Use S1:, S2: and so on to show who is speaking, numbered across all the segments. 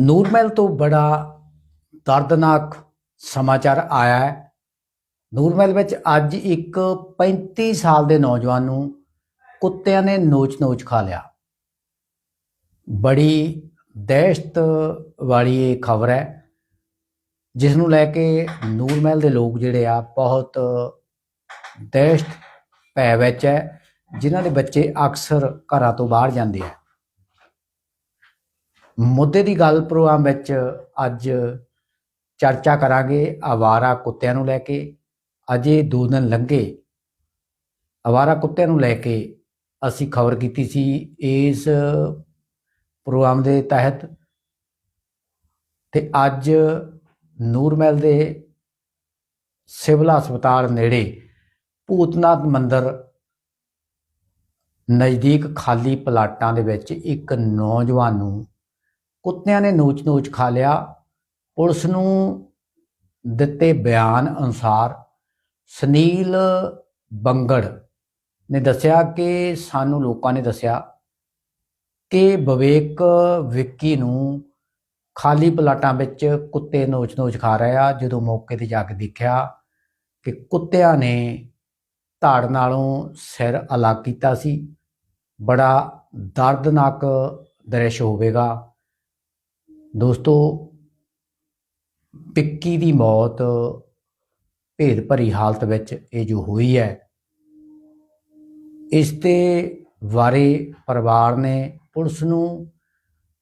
S1: ਨੂਰਮਹਿਲ ਤੋਂ ਬੜਾ ਦਰਦਨਾਕ ਸਮਾਚਾਰ ਆਇਆ ਹੈ। ਨੂਰਮਹਿਲ ਵਿੱਚ ਅੱਜ ਇੱਕ 35 ਸਾਲ ਦੇ ਨੌਜਵਾਨ ਨੂੰ ਕੁੱਤਿਆਂ ਨੇ ਨੋਚ-ਨੋਚ ਖਾ ਲਿਆ। ਬੜੀ ਦਹਿਸ਼ਤ ਵਾਲੀ ਇਹ ਖਬਰ ਹੈ, ਜਿਸ ਨੂੰ ਲੈ ਕੇ ਨੂਰਮਹਿਲ ਦੇ ਲੋਕ ਜਿਹੜੇ ਆ ਬਹੁਤ ਦਹਿਸ਼ਤ ਭੈ ਵਿੱਚ ਹੈ, ਜਿਨ੍ਹਾਂ ਦੇ ਬੱਚੇ ਅਕਸਰ ਘਰਾਂ ਤੋਂ ਬਾਹਰ ਜਾਂਦੇ ਆ। ਮੁੱਦੇ ਦੀ ਗੱਲ ਪ੍ਰੋਗਰਾਮ ਵਿੱਚ ਅੱਜ ਚਰਚਾ ਕਰਾਂਗੇ, ਆਵਾਰਾ ਕੁੱਤਿਆਂ ਨੂੰ ਲੈ ਕੇ। ਅਜੇ ਦੋ ਦਿਨ ਲੰਘੇ। ਆਵਾਰਾ ਕੁੱਤਿਆਂ ਨੂੰ ਲੈ ਕੇ ਅਸੀਂ ਖਬਰ ਕੀਤੀ ਸੀ ਇਸ ਪ੍ਰੋਗਰਾਮ ਦੇ ਤਹਿਤ। ਤੇ ਅੱਜ ਨੂਰਮਹਿਲ ਦੇ ਸਿਵਲ ਹਸਪਤਾਲ ਨੇੜੇ ਭੂਤਨਾਥ ਮੰਦਿਰ ਨਜ਼ਦੀਕ ਖਾਲੀ ਪਲਾਟਾਂ ਦੇ ਵਿੱਚ ਇੱਕ ਨੌਜਵਾਨ ਨੂੰ ਕੁੱਤਿਆਂ ਨੇ ਨੋਚ-ਨੋਚ ਖਾ ਲਿਆ। ਪੁਲਿਸ ਨੂੰ ਦਿੱਤੇ ਬਿਆਨ ਅਨੁਸਾਰ ਸੁਨੀਲ ਬੰਗੜ ਨੇ ਦੱਸਿਆ ਕਿ ਸਾਨੂੰ ਲੋਕਾਂ ਨੇ ਦੱਸਿਆ ਕਿ ਵਿਵੇਕ ਵਿੱਕੀ ਨੂੰ ਖਾਲੀ ਪਲਾਟਾਂ ਵਿੱਚ ਕੁੱਤੇ ਨੋਚ-ਨੋਚ ਖਾ ਰਹੇ ਆ। ਜਦੋਂ ਮੌਕੇ ਤੇ ਜਾ ਕੇ ਦੇਖਿਆ ਕਿ ਕੁੱਤਿਆਂ ਨੇ ਧਾੜ ਨਾਲੋਂ ਸਿਰ ਅਲੱਗ ਕੀਤਾ ਸੀ। ਬੜਾ ਦਰਦਨਾਕ ਦ੍ਰਿਸ਼ ਹੋਵੇਗਾ। ਦੋਸਤੋ, ਪਿੱਕੀ ਦੀ ਮੌਤ ਭੇਦ ਭਰੀ ਹਾਲਤ ਵਿੱਚ ਇਹ ਜੋ ਹੋਈ ਹੈ, ਇਸ ਤੇ ਵਾਰੇ ਪਰਿਵਾਰ ਨੇ ਪੁਲਿਸ ਨੂੰ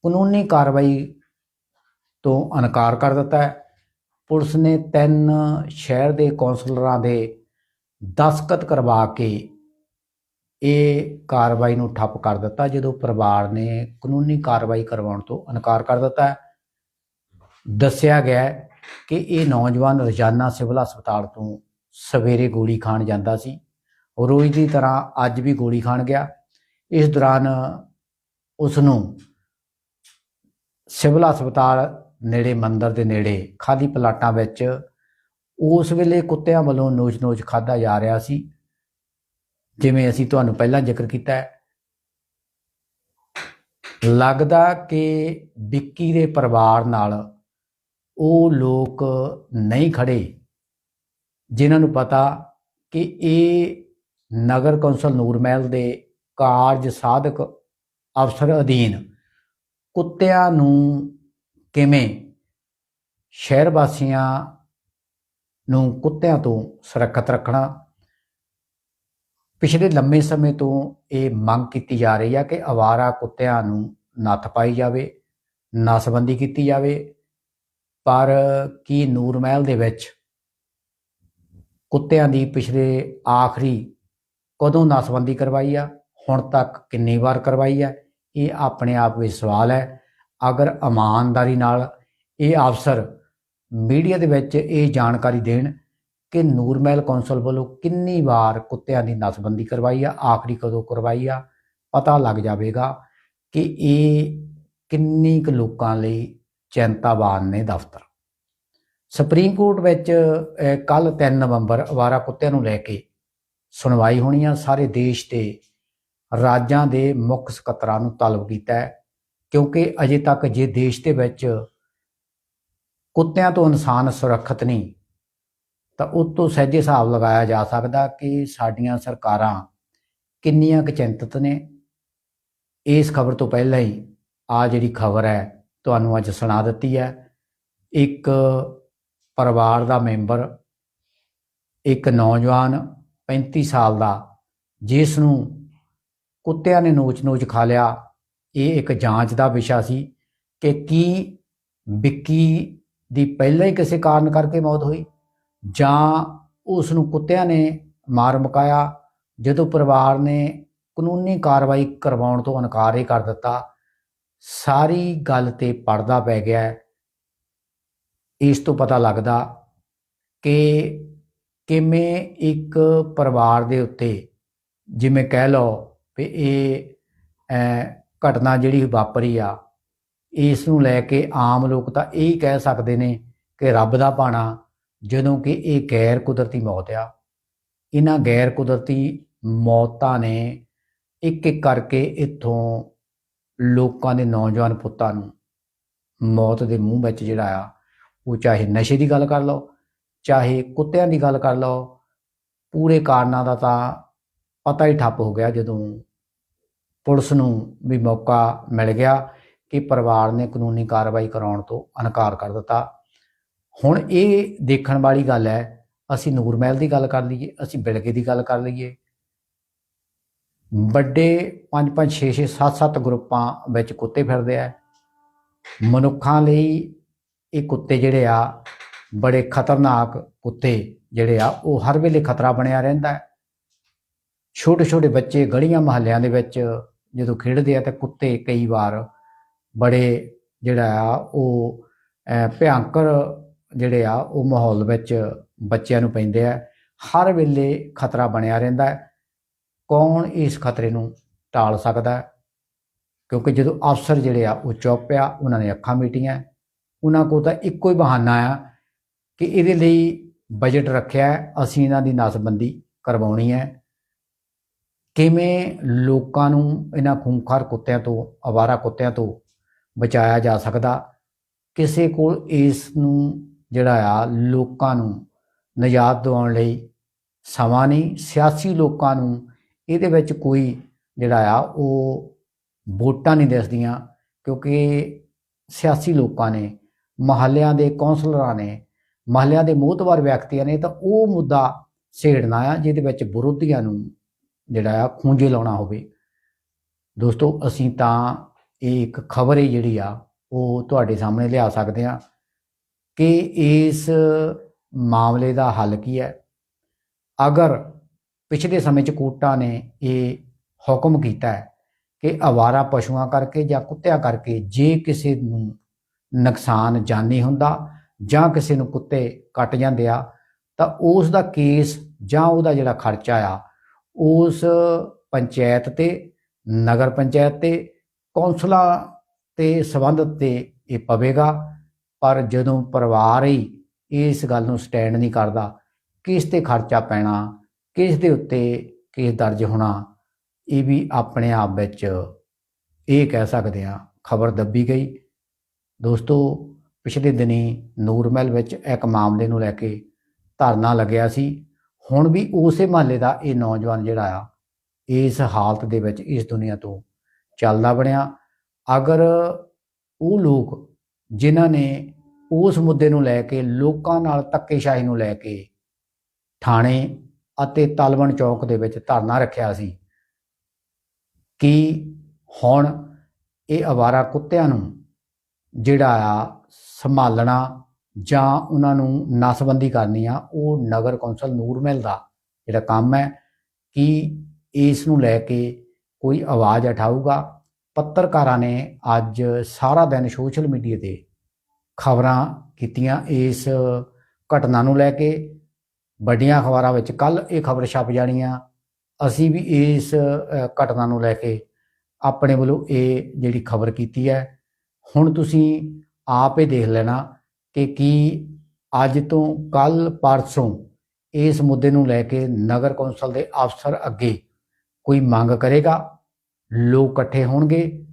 S1: ਕਾਨੂੰਨੀ ਕਾਰਵਾਈ ਤੋਂ ਇਨਕਾਰ ਕਰ ਦਿੱਤਾ ਹੈ। ਪੁਲਿਸ ਨੇ ਤਿੰਨ ਸ਼ਹਿਰ ਦੇ ਕੌਂਸਲਰਾਂ ਦੇ ਦਸਖਤ ਕਰਵਾ ਕੇ ਇਹ ਕਾਰਵਾਈ ਨੂੰ ਠੱਪ ਕਰ ਦਿੱਤਾ ਜਦੋਂ ਪਰਿਵਾਰ ਨੇ ਕਾਨੂੰਨੀ ਕਾਰਵਾਈ ਕਰਵਾਉਣ ਤੋਂ ਇਨਕਾਰ ਕਰ ਦਿੱਤਾ ਦੱਸਿਆ ਗਿਆ ਕਿ ਇਹ ਨੌਜਵਾਨ ਰੋਜ਼ਾਨਾ ਸਿਵਲ ਹਸਪਤਾਲ ਤੋਂ ਸਵੇਰੇ ਗੋਲੀ ਖਾਣ ਜਾਂਦਾ ਸੀ। ਰੋਜ਼ ਦੀ ਤਰ੍ਹਾਂ ਅੱਜ ਵੀ ਗੋਲੀ ਖਾਣ ਗਿਆ। ਇਸ ਦੌਰਾਨ ਉਸ ਨੂੰ ਸਿਵਲ ਹਸਪਤਾਲ ਨੇੜੇ ਮੰਦਰ ਦੇ ਨੇੜੇ ਖਾਲੀ ਪਲਾਟਾਂ ਵਿੱਚ ਉਸ ਵੇਲੇ ਕੁੱਤਿਆਂ ਵੱਲੋਂ ਨੋਚ-ਨੋਚ ਖਾਦਾ ਜਾ ਰਿਹਾ ਸੀ। ਜਿਵੇਂ ਅਸੀਂ ਤੁਹਾਨੂੰ ਪਹਿਲਾਂ ਜ਼ਿਕਰ ਕੀਤਾ ਹੈ, ਲੱਗਦਾ ਕਿ ਵਿੱਕੀ ਦੇ ਪਰਿਵਾਰ ਨਾਲ ਉਹ ਲੋਕ ਨਹੀਂ ਖੜੇ, ਜਿਨ੍ਹਾਂ ਨੂੰ ਪਤਾ ਕਿ ਇਹ ਨਗਰ ਕੌਂਸਲ ਨੂਰਮਹਿਲ ਦੇ ਕਾਰਜ ਸਾਧਕ ਅਫਸਰ ਅਧੀਨ ਕੁੱਤਿਆਂ ਨੂੰ ਕਿਵੇਂ ਸ਼ਹਿਰ ਵਾਸੀਆਂ ਨੂੰ ਕੁੱਤਿਆਂ ਤੋਂ ਸੁਰੱਖਿਅਤ ਰੱਖਣਾ ਪਿਛਲੇ ਲੰਮੇ ਸਮੇਂ ਤੋਂ ਇਹ ਮੰਗ ਕੀਤੀ ਜਾ ਰਹੀ ਆ ਕਿ ਅਵਾਰਾ ਕੁੱਤਿਆਂ ਨੂੰ ਨੱਥ ਪਾਈ ਜਾਵੇ ਨਸਬੰਦੀ ਕੀਤੀ ਜਾਵੇ। ਪਰ ਕੀ ਨੂਰਮਹਿਲ ਦੇ ਵਿੱਚ ਕੁੱਤਿਆਂ ਦੀ ਪਿਛਲੇ ਆਖਰੀ ਕਦੋਂ ਨਸਬੰਦੀ ਕਰਵਾਈ ਆ? ਹੁਣ ਤੱਕ ਕਿੰਨੀ ਵਾਰ ਕਰਵਾਈ ਆ? ਇਹ ਆਪਣੇ ਆਪ ਵਿੱਚ ਸਵਾਲ ਹੈ। ਅਗਰ ਇਮਾਨਦਾਰੀ ਨਾਲ ਇਹ ਅਫਸਰ ਮੀਡੀਆ ਦੇ ਵਿੱਚ ਇਹ ਜਾਣਕਾਰੀ ਦੇਣ ਕਿ ਨੂਰਮਹਿਲ ਕੌਂਸਲ ਵੱਲੋਂ ਕਿੰਨੀ ਵਾਰ ਕੁੱਤਿਆਂ ਦੀ ਨਸਬੰਦੀ ਕਰਵਾਈ ਆ, ਆਖਰੀ ਕਦੋਂ ਕਰਵਾਈ ਆ, ਪਤਾ ਲੱਗ ਜਾਵੇਗਾ ਕਿ ਇਹ ਕਿੰਨੀ ਕੁ ਲੋਕਾਂ ਲਈ ਚਿੰਤਾਵਾਨ ਨੇ ਦਫ਼ਤਰ। ਸੁਪਰੀਮ ਕੋਰਟ ਵਿੱਚ ਕੱਲ 3 ਨਵੰਬਰ ਅਵਾਰਾ ਕੁੱਤਿਆਂ ਨੂੰ ਲੈ ਕੇ ਸੁਣਵਾਈ ਹੋਣੀ ਆ। ਸਾਰੇ ਦੇਸ਼ ਦੇ ਰਾਜਾਂ ਦੇ ਮੁੱਖ ਸਕੱਤਰਾਂ ਨੂੰ ਤਲਬ ਕੀਤਾ ਹੈ, ਕਿਉਂਕਿ ਅਜੇ ਤੱਕ ਜੇ ਦੇਸ਼ ਦੇ ਵਿੱਚ ਕੁੱਤਿਆਂ ਤੋਂ ਇਨਸਾਨ ਸੁਰੱਖਿਅਤ ਨਹੀਂ ਤਾਂ ਉਸ ਤੋਂ ਸਹਿਜੇ ਹਿਸਾਬ ਲਗਾਇਆ ਜਾ ਸਕਦਾ ਕਿ ਸਾਡੀਆਂ ਸਰਕਾਰਾਂ ਕਿੰਨੀਆਂ ਕੁ ਚਿੰਤਤ ਨੇ। ਇਸ ਖਬਰ ਤੋਂ ਪਹਿਲਾਂ ਹੀ ਆ ਜਿਹੜੀ ਖਬਰ ਹੈ ਤੁਹਾਨੂੰ ਅੱਜ ਸੁਣਾ ਦਿੱਤੀ ਹੈ। ਇੱਕ ਪਰਿਵਾਰ ਦਾ ਮੈਂਬਰ, ਇੱਕ ਨੌਜਵਾਨ 35 ਸਾਲ ਦਾ, ਜਿਸ ਨੂੰ ਕੁੱਤਿਆਂ ਨੇ ਨੋਚ-ਨੋਚ ਖਾ ਲਿਆ। ਇਹ ਇੱਕ ਜਾਂਚ ਦਾ ਵਿਸ਼ਾ ਸੀ ਕਿ ਕੀ ਵਿੱਕੀ ਦੀ ਪਹਿਲਾਂ ਹੀ ਕਿਸੇ ਕਾਰਨ ਕਰਕੇ ਮੌਤ ਹੋਈ? ਜਾਂ ਉਸ ਨੂੰ ਕੁੱਤਿਆਂ ਨੇ ਮਾਰ ਮੁਕਾਇਆ, ਜਦੋਂ ਪਰਿਵਾਰ ਨੇ ਕਾਨੂੰਨੀ ਕਾਰਵਾਈ ਕਰਵਾਉਣ ਤੋਂ ਇਨਕਾਰ ਹੀ ਕਰ ਦਿੱਤਾ, ਸਾਰੀ ਗੱਲ ਤੇ ਪਰਦਾ ਪੈ ਗਿਆ ਇਸ ਤੋਂ ਪਤਾ ਲੱਗਦਾ ਕਿ ਕਿਵੇਂ ਇੱਕ ਪਰਿਵਾਰ ਦੇ ਉੱਤੇ ਜਿਵੇਂ ਕਹਿ ਲਓ ਵੀ ਇਹ ਘਟਨਾ ਜਿਹੜੀ ਵਾਪਰੀ ਆ, ਇਸ ਨੂੰ ਲੈ ਕੇ ਆਮ ਲੋਕ ਤਾਂ ਇਹ ਕਹਿ ਸਕਦੇ ਨੇ ਕਿ ਰੱਬ ਦਾ ਪਾਣਾ ਜਦੋਂ ਕਿ ਇਹ ਗੈਰ ਕੁਦਰਤੀ ਮੌਤ ਆ। ਇਹਨਾਂ ਗੈਰ ਕੁਦਰਤੀ ਮੌਤਾਂ ਨੇ ਇੱਕ ਇੱਕ ਕਰਕੇ ਇੱਥੋਂ ਲੋਕਾਂ ਦੇ ਨੌਜਵਾਨ ਪੁੱਤਾਂ ਨੂੰ ਮੌਤ ਦੇ ਮੂੰਹ ਵਿੱਚ ਜਿਹੜਾ ਆ, ਉਹ ਚਾਹੇ ਨਸ਼ੇ ਦੀ ਗੱਲ ਕਰ ਲਓ, ਚਾਹੇ ਕੁੱਤਿਆਂ ਦੀ ਗੱਲ ਕਰ ਲਓ, ਪੂਰੇ ਕਾਰਨਾਂ ਦਾ ਤਾਂ ਪਤਾ ਹੀ ਠੱਪ ਹੋ ਗਿਆ ਜਦੋਂ ਪੁਲਿਸ ਨੂੰ ਵੀ ਮੌਕਾ ਮਿਲ ਗਿਆ ਕਿ ਪਰਿਵਾਰ ਨੇ ਕਾਨੂੰਨੀ ਕਾਰਵਾਈ ਕਰਾਉਣ ਤੋਂ ਇਨਕਾਰ ਕਰ ਦਿੱਤਾ। ਹੁਣ ਇਹ ਦੇਖਣ ਵਾਲੀ ਗੱਲ ਹੈ ਅਸੀਂ ਨੂਰਮਹਿਲ ਦੀ ਗੱਲ ਕਰ ਲਈਏ ਅਸੀਂ ਬਿਲਗੇ ਦੀ ਗੱਲ ਕਰ ਲਈਏ। ਵੱਡੇ 5 5 6 6 7 7 ਗਰੁੱਪਾਂ ਵਿੱਚ ਕੁੱਤੇ ਫਿਰਦੇ ਆ। ਮਨੁੱਖਾਂ ਲਈ ਇਹ ਕੁੱਤੇ ਜਿਹੜੇ ਆ ਬੜੇ ਖਤਰਨਾਕ ਕੁੱਤੇ ਜਿਹੜੇ ਆ ਉਹ ਹਰ ਵੇਲੇ ਖਤਰਾ ਬਣਿਆ ਰਹਿੰਦਾ ਹੈ। ਛੋਟੇ ਛੋਟੇ ਬੱਚੇ ਗਲੀਆਂ ਮਹੱਲਿਆਂ ਦੇ ਵਿੱਚ ਜਦੋਂ ਖੇਡਦੇ ਆ ਤਾਂ ਕੁੱਤੇ ਕਈ ਵਾਰ ਬੜੇ ਜਿਹੜਾ ਆ ਉਹ ਅਹ, ਭਿਆਨਕ ਜਿਹੜੇ ਆ, ਉਹ ਮਾਹੌਲ ਵਿੱਚ ਬੱਚਿਆਂ ਨੂੰ ਪੈਂਦੇ ਆ। ਹਰ ਵੇਲੇ ਖਤਰਾ ਬਣਿਆ ਰਹਿੰਦਾ ਹੈ। ਕੌਣ ਇਸ ਖਤਰੇ ਨੂੰ ਟਾਲ ਸਕਦਾ ਹੈ? ਕਿਉਂਕਿ ਜਦੋਂ ਅਫਸਰ ਜਿਹੜੇ ਆ, ਉਹ ਚੁੱਪ ਆ, ਉਹਨਾਂ ਨੇ ਅੱਖਾਂ ਮੀਟੀਆਂ। ਉਹਨਾਂ ਕੋਲ ਤਾਂ ਇੱਕੋ ਹੀ ਬਹਾਨਾ ਆ ਕਿ ਇਹਦੇ ਲਈ ਬਜਟ ਰੱਖਿਆ ਅਸੀਂ ਇਹਨਾਂ ਦੀ ਨਾਸਬੰਦੀ ਕਰਵਾਉਣੀ ਹੈ। ਕਿਵੇਂ ਲੋਕਾਂ ਨੂੰ ਇਹਨਾਂ ਖੂੰਖਾਰ ਕੁੱਤਿਆਂ ਤੋਂ ਅਵਾਰਾ ਕੁੱਤਿਆਂ ਤੋਂ ਬਚਾਇਆ ਜਾ ਸਕਦਾ? ਕਿਸੇ ਕੋਲ ਇਸ ਨੂੰ ਜਿਹੜਾ ਆ ਲੋਕਾਂ ਨੂੰ ਨਜ਼ਾਤ ਦਿਵਾਉਣ ਲਈ ਸਮਾਂ ਨਹੀਂ, ਸਿਆਸੀ ਲੋਕਾਂ ਨੂੰ ਇਹਦੇ ਵਿੱਚ ਕੋਈ ਜਿਹੜਾ ਆ ਉਹ ਵੋਟਾਂ ਨਹੀਂ ਦਿਸਦੀਆਂ ਕਿਉਂਕਿ ਸਿਆਸੀ ਲੋਕਾਂ ਨੇ, ਮਹੱਲਿਆਂ ਦੇ ਕੌਂਸਲਰਾਂ ਨੇ, ਮਹੱਲਿਆਂ ਦੇ ਮੋਹਤਵਾਰ ਵਿਅਕਤੀਆਂ ਨੇ ਤਾਂ ਉਹ ਮੁੱਦਾ ਛੇੜਨਾ ਆ ਜਿਹਦੇ ਵਿੱਚ ਵਿਰੋਧੀਆਂ ਨੂੰ ਜਿਹੜਾ ਆ ਖੂੰਜੇ ਲਾਉਣਾ ਹੋਵੇ। ਦੋਸਤੋ, ਅਸੀਂ ਤਾਂ ਇਹ ਇੱਕ ਖਬਰ ਹੈ ਜਿਹੜੀ ਆ ਉਹ ਤੁਹਾਡੇ ਸਾਹਮਣੇ ਲਿਆ ਸਕਦੇ ਆ ਕਿ ਇਸ ਮਾਮਲੇ ਦਾ ਹੱਲ ਕੀ ਹੈ? ਅਗਰ ਪਿਛਲੇ ਸਮੇਂ 'ਚ ਕੋਰਟਾਂ ਨੇ ਇਹ ਹੁਕਮ ਕੀਤਾ ਹੈ ਕਿ ਅਵਾਰਾ ਪਸ਼ੂਆਂ ਕਰਕੇ ਜਾਂ ਕੁੱਤਿਆਂ ਕਰਕੇ ਜੇ ਕਿਸੇ ਨੂੰ ਨੁਕਸਾਨ ਜਾਨੀ ਹੁੰਦਾ ਜਾਂ ਕਿਸੇ ਨੂੰ ਕੁੱਤੇ ਕੱਟ ਜਾਂਦੇ ਆ, ਤਾਂ ਉਸ ਦਾ ਕੇਸ ਜਾਂ ਉਹਦਾ ਜਿਹੜਾ ਖਰਚਾ ਆ, ਉਸ ਪੰਚਾਇਤ ਤੇ, ਨਗਰ ਪੰਚਾਇਤ ਤੇ, ਕੌਂਸਲਾਂ ਤੇ ਸੰਬੰਧਤ ਤੇ ਇਹ ਪਵੇਗਾ। ਪਰ ਜਦੋਂ ਪਰਿਵਾਰ ਹੀ ਇਸ ਗੱਲ ਨੂੰ ਸਟੈਂਡ ਨਹੀਂ ਕਰਦਾ, ਕਿਸ ਤੇ ਖਰਚਾ ਪੈਣਾ, ਕਿਸ ਦੇ ਉੱਤੇ ਕੇਸ ਦਰਜ ਹੋਣਾ, ਇਹ ਵੀ ਆਪਣੇ ਆਪ ਵਿੱਚ ਇਹ ਕਹਿ ਸਕਦੇ ਆ ਖਬਰ ਦੱਬੀ ਗਈ। ਦੋਸਤੋ, ਪਿਛਲੇ ਦਿਨੀ ਨੂਰਮਹਿਲ ਵਿੱਚ ਇੱਕ ਮਾਮਲੇ ਨੂੰ ਲੈ ਕੇ ਧਰਨਾ ਲੱਗਿਆ ਸੀ। ਹੁਣ ਵੀ ਉਸੇ ਮਹੱਲੇ ਦਾ ਇਹ ਨੌਜਵਾਨ ਜਿਹੜਾ ਆ, ਇਸ ਹਾਲਤ ਦੇ ਵਿੱਚ ਇਸ ਦੁਨੀਆ ਤੋਂ ਚੱਲਦਾ ਬਣਿਆ। ਅਗਰ ਉਹ ਲੋਕ ਜਿਨ੍ਹਾਂ ਨੇ ਉਸ ਮੁੱਦੇ ਨੂੰ ਲੈ ਕੇ, ਲੋਕਾਂ ਨਾਲ ਧੱਕੇਸ਼ਾਹੀ ਨੂੰ ਲੈ ਕੇ ਥਾਣੇ ਅਤੇ ਤਲਵਣ ਚੌਕ ਦੇ ਵਿੱਚ ਧਰਨਾ ਰੱਖਿਆ ਸੀ ਕਿ ਹੁਣ ਇਹ ਅਵਾਰਾ ਕੁੱਤਿਆਂ ਨੂੰ ਜਿਹੜਾ ਆ ਸੰਭਾਲਣਾ ਜਾਂ ਉਹਨਾਂ ਨੂੰ ਨਸਬੰਦੀ ਕਰਨੀ ਆ, ਉਹ ਨਗਰ ਕੌਂਸਲ ਨੂਰਮਹਿਲ ਦਾ ਜਿਹੜਾ ਕੰਮ ਹੈ ਕਿ ਇਸ ਨੂੰ ਲੈ ਕੇ ਕੋਈ ਆਵਾਜ਼ ਉਠਾਊਗਾ ਪੱਤਰਕਾਰਾਂ ਨੇ ਅੱਜ ਸਾਰਾ ਦਿਨ ਸੋਸ਼ਲ ਮੀਡੀਆ ਤੇ ਖਬਰਾਂ ਕੀਤੀਆਂ। ਇਸ ਘਟਨਾ ਨੂੰ ਲੈ ਕੇ ਵੱਡੀਆਂ ਅਖਬਾਰਾਂ ਵਿੱਚ ਕੱਲ ਇਹ ਖਬਰ ਛਪ ਜਾਣੀ ਆ ਅਸੀਂ ਵੀ ਇਸ ਘਟਨਾ ਨੂੰ ਲੈ ਕੇ ਆਪਣੇ ਵੱਲੋਂ ਇਹ ਜਿਹੜੀ ਖਬਰ ਕੀਤੀ ਹੈ, ਹੁਣ ਤੁਸੀਂ ਆਪ ਹੀ ਦੇਖ ਲੈਣਾ ਕਿ ਕੀ ਅੱਜ ਤੋਂ ਕੱਲ ਪਰਸੋਂ ਇਸ ਮੁੱਦੇ ਨੂੰ ਲੈ ਕੇ ਨਗਰ ਕੌਂਸਲ ਦੇ ਅਫਸਰ ਅੱਗੇ ਕੋਈ ਮੰਗ ਕਰੇਗਾ। ਲੋਕ ਇਕੱਠੇ ਹੋਣਗੇ,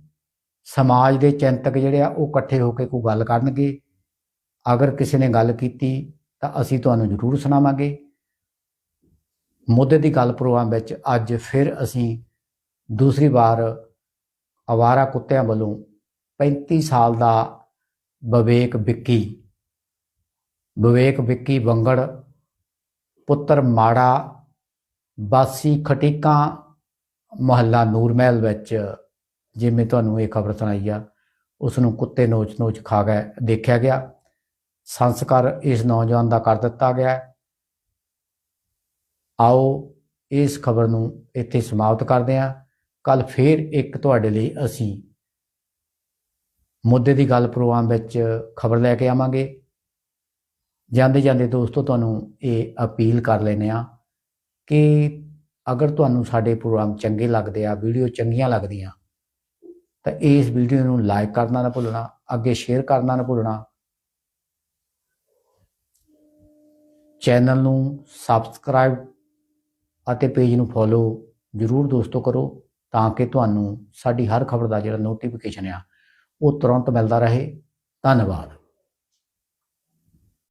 S1: ਸਮਾਜ ਦੇ ਚਿੰਤਕ ਜਿਹੜੇ ਆ ਉਹ ਇਕੱਠੇ ਹੋ ਕੇ ਕੋਈ ਗੱਲ ਕਰਨਗੇ। ਅਗਰ ਕਿਸੇ ਨੇ ਗੱਲ ਕੀਤੀ ਤਾਂ ਅਸੀਂ ਤੁਹਾਨੂੰ ਜ਼ਰੂਰ ਸੁਣਾਵਾਂਗੇ। ਮੁੱਦੇ ਦੀ ਗੱਲ ਪ੍ਰੋਗਰਾਮ ਵਿੱਚ ਅੱਜ ਫਿਰ ਅਸੀਂ ਦੂਸਰੀ ਵਾਰ ਅਵਾਰਾ ਕੁੱਤਿਆਂ ਵੱਲੋਂ 35 ਸਾਲ ਦਾ ਵਿਵੇਕ ਵਿੱਕੀ ਵਿਵੇਕ ਵਿੱਕੀ ਬੰਗੜ, ਪੁੱਤਰ ਮਾੜਾ, ਬਾਸੀ ਖਟੀਕਾਂ ਮੁਹੱਲਾ ਨੂਰਮਹਿਲ ਵਿੱਚ ਜਿਵੇਂ ਤੁਹਾਨੂੰ ਇਹ ਖਬਰ ਸੁਣਾਈ ਆ ਉਸ ਨੂੰ ਕੁੱਤੇ ਨੋਚ-ਨੋਚ ਖਾ ਗਏ ਦੇਖਿਆ ਗਿਆ। ਸੰਸਕਾਰ ਇਸ ਨੌਜਵਾਨ ਦਾ ਕਰ ਦਿੱਤਾ ਗਿਆ। ਆਓ ਇਸ ਖਬਰ ਨੂੰ ਇੱਥੇ ਸਮਾਪਤ ਕਰਦੇ ਹਾਂ। ਕੱਲ ਫੇਰ ਇੱਕ ਤੁਹਾਡੇ ਲਈ ਅਸੀਂ ਮੁੱਦੇ ਦੀ ਗੱਲ ਪ੍ਰੋਗਰਾਮ ਵਿੱਚ ਖਬਰ ਲੈ ਕੇ ਆਵਾਂਗੇ। ਜਾਂਦੇ ਜਾਂਦੇ ਦੋਸਤੋ, ਤੁਹਾਨੂੰ ਇਹ ਅਪੀਲ ਕਰ ਲੈਨੇ ਆ ਕਿ ਅਗਰ ਤੁਹਾਨੂੰ ਸਾਡੇ ਪ੍ਰੋਗਰਾਮ ਚੰਗੇ ਲੱਗਦੇ ਆ, ਵੀਡੀਓ ਚੰਗੀਆਂ ਲੱਗਦੀਆਂ, ਤਾਂ ਇਸ ਵੀਡੀਓ ਨੂੰ ਲਾਈਕ ਕਰਨਾ ਨਾ ਭੁੱਲਣਾ, ਅੱਗੇ ਸ਼ੇਅਰ ਕਰਨਾ ਨਾ ਭੁੱਲਣਾ। ਚੈਨਲ ਨੂੰ ਸਬਸਕ੍ਰਾਈਬ ਅਤੇ ਪੇਜ ਨੂੰ ਫੋਲੋ ਜਰੂਰ ਦੋਸਤੋ ਕਰੋ, ਤਾਂ ਕਿ ਤੁਹਾਨੂੰ ਸਾਡੀ ਹਰ ਖਬਰ ਦਾ ਜਿਹੜਾ ਨੋਟੀਫਿਕੇਸ਼ਨ ਆ, ਉਹ ਤੁਰੰਤ ਮਿਲਦਾ ਰਹੇ। ਧੰਨਵਾਦ।